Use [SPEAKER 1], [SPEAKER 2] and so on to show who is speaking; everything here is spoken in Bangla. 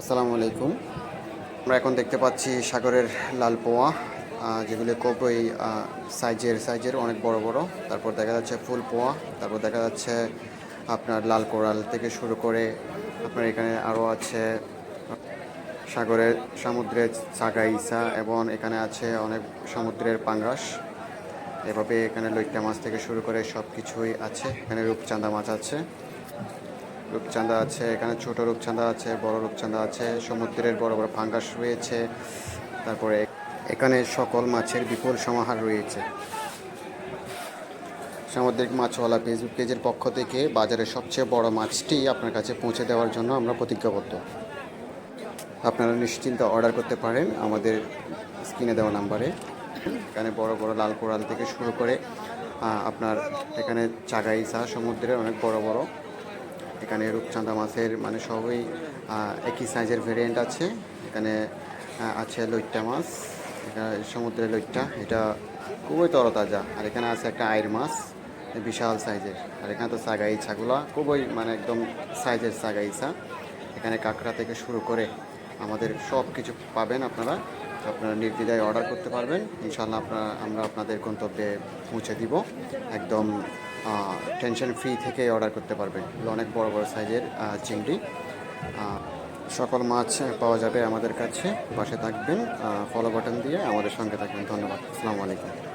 [SPEAKER 1] আসসালামু আলাইকুম। আমরা এখন দেখতে পাচ্ছি সাগরের লাল পোয়া যেগুলি আহ, সাইজের সাইজের অনেক বড় বড়। তারপর দেখা যাচ্ছে ফুল পোয়া তারপর দেখা যাচ্ছে আপনার লাল কোরাল থেকে শুরু করে আপনার এখানে আরও আছে সাগরের সমুদ্রের সাগা ইসা এবং এখানে আছে অনেক সমুদ্রের পাঙ্গাস। এভাবে এখানে লইট্টা মাছ থেকে শুরু করে সব কিছুই আছে। এখানে রূপচাঁদা মাছ আছে। রূপচাঁদা আছে, এখানে ছোট রূপচাঁদা আছে, বড় রূপচাঁদা আছে, সমুদ্রের বড় বড় ফাঙ্গাস রয়েছে, তারপরে এখানে সকল মাছের বিপুল সমাহার রয়েছে। সামুদ্রিক মাছওয়ালা ফেসবুক পেজের পক্ষ থেকে বাজারের সবচেয়ে বড় মাছটি আপনার কাছে পৌঁছে দেওয়ার জন্য আমরা প্রতিজ্ঞাবদ্ধ। আপনারা নিশ্চিন্তে অর্ডার করতে পারেন আমাদের স্ক্রিনে দেওয়া নাম্বারে। এখানে বড় বড় লাল কোরাল থেকে শুরু করে আপনার এখানে চাগাইসা সমুদ্রের অনেক বড় বড় এখানে রূপচাঁদা মাছের মানে সবই একই সাইজের ভেরিয়েন্ট আছে। এখানে আছে লইট্টা মাছ এখানে সমুদ্রের লইট্টা, এটা খুবই তরতাজা। আর এখানে আছে একটা আয়ের মাছ বিশাল সাইজের আর এখানে তো সাগাইছাগুলা খুবই মানে একদম সাইজের সাগাইছা এখানে কাঁকড়া থেকে শুরু করে আমাদের সব কিছু পাবেন আপনারা। আপনারা নির্দ্বিধায় অর্ডার করতে পারবেন। ইনশাল্লাহ আপনারা, আমরা আপনাদের গন্তব্যে পৌঁছে দিব। একদম টেনশন ফ্রি থেকে অর্ডার করতে পারবেন। অনেক বড় বড় সাইজের চিংড়ি। সকল মাছ পাওয়া যাবে আমাদের কাছে। পাশে থাকবেন ফলো বাটন দিয়ে আমাদের সঙ্গে থাকবেন। ধন্যবাদ। আসসালামু আলাইকুম।